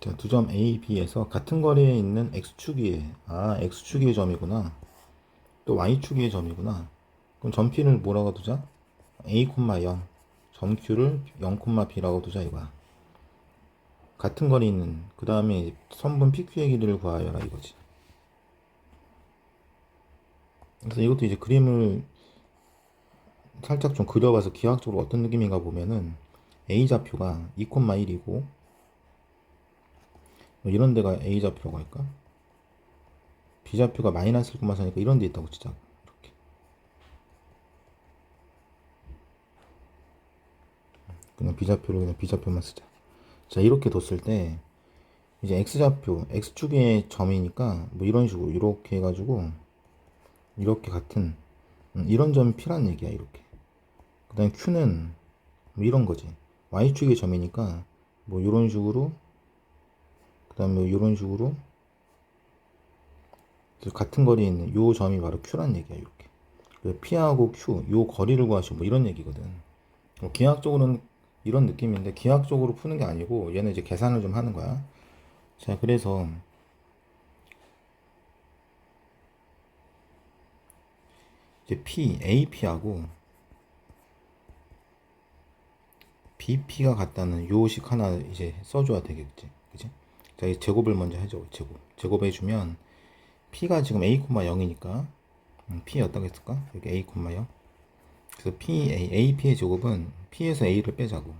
자, 두 점 A, B에서 같은 거리에 있는 X축 위에, 아, X축 위의 점이구나. 또 Y축 위의 점이구나. 그럼 점 P를 뭐라고 두자? A, 0, 점 Q를 0, B라고 두자 이거야. 같은 거리 있는, 그 다음에 선분 PQ의 길이를 구하여라 이거지. 그래서 이것도 이제 그림을 살짝 좀 그려봐서 기하학적으로 어떤 느낌인가 보면은 A 좌표가 2,1이고 뭐 이런 데가 A 좌표라고 할까? B 좌표가 마이너스 1,4니까 이런 데 있다고 치자. 이렇게. 그냥 B 좌표로 그냥 B 좌표만 쓰자. 자, 이렇게 뒀을 때 이제 X 좌표, X축의 점이니까 뭐 이런 식으로 이렇게 해가지고 이렇게 같은 음, 이런 점이 P란 얘기야, 이렇게. 그 다음 에 Q는 뭐 이런 거지. Y축의 점이니까 뭐 이런 식으로 그 다음에 이런 식으로 같은 거리에 있는 요 점이 바로 Q란 얘기야 이렇게 P하고 Q 요 거리를 구하시오 뭐 이런 얘기거든. 뭐 기하학적으로는 이런 느낌인데 기하학적으로 푸는 게 아니고 얘는 이제 계산을 좀 하는 거야. 자 그래서 이제 P, AP하고 BP가 같다는 요식 하나 이제 써줘야 되겠지. 자, 이 제곱을 먼저 해줘. 제곱. 제곱해주면 P가 지금 A, 0이니까 음, P 어떻게 했을까? 여기 A, 0. 그래서 P, A, AP의 제곱은 P에서 A를 빼자고.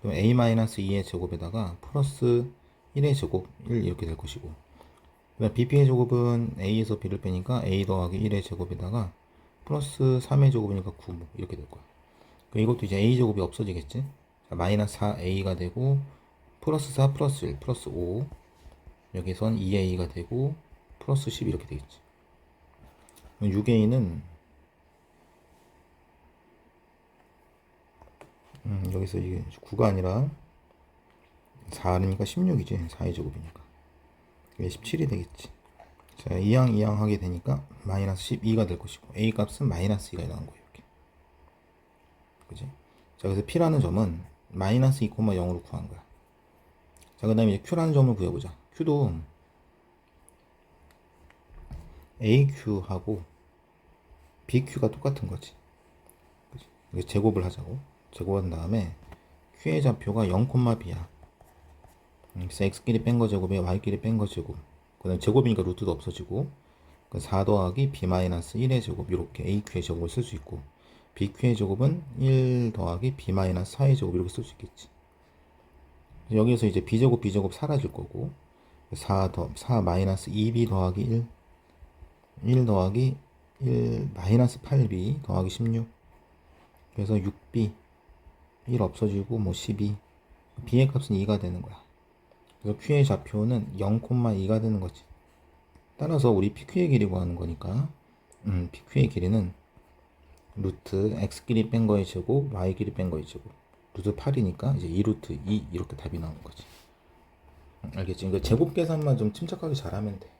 그럼 A-2의 제곱에다가 플러스 1의 제곱 1 이렇게 될 것이고. 그다음 BP의 제곱은 A에서 B를 빼니까 A 더하기 1의 제곱에다가 플러스 3의 제곱이니까 9뭐 이렇게 될 거야. 그럼 이것도 이제 A 제곱이 없어지겠지? 자, 마이너스 4a가 되고 플러스 4 플러스 1 플러스 5 여기선 2a가 되고 플러스 10 이렇게 되겠지. 6a는 음, 여기서 이게 9가 아니라 4니까 16이지. 4의 제곱이니까. 이게 17이 되겠지. 자 이항 이항 하게 되니까 마이너스 12가 될 것이고 a 값은 마이너스 2가 나온 거예요 이렇게. 그지? 자 그래서 p라는 점은 마이너스 2,0으로 구한 거야. 자, 그 다음에 이제 Q라는 점을 구해보자. Q도 AQ하고 BQ가 똑같은 거지. 그치? 제곱을 하자고. 제곱한 다음에 Q의 좌표가 0,B야. 그래서 X끼리 뺀 거 제곱에 Y끼리 뺀 거 제곱. 그 다음에 제곱이니까 루트도 없어지고. 4 더하기 B-1의 제곱. 이렇게 AQ의 제곱을 쓸 수 있고. BQ의 제곱은 1 더하기 B-4의 제곱 이렇게 쓸 수 있겠지. 여기서 이제 B제곱, B제곱 사라질 거고 4 더, 4 마이너스 2B 더하기 1 1 더하기 1 마이너스 8B 더하기 16 그래서 6B 1 없어지고 뭐 12 B의 값은 2가 되는 거야. 그래서 Q의 좌표는 0,2가 되는 거지. 따라서 우리 PQ의 길이 구하는 거니까 음, PQ의 길이는 루트 x끼리 뺀 거의 제곱, y끼리 뺀 거의 제곱. 루트 8이니까 이제 2루트 2 이렇게 답이 나오는 거지. 알겠지? 이거 제곱 계산만 좀 침착하게 잘하면 돼.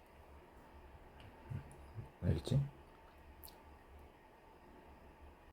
알겠지?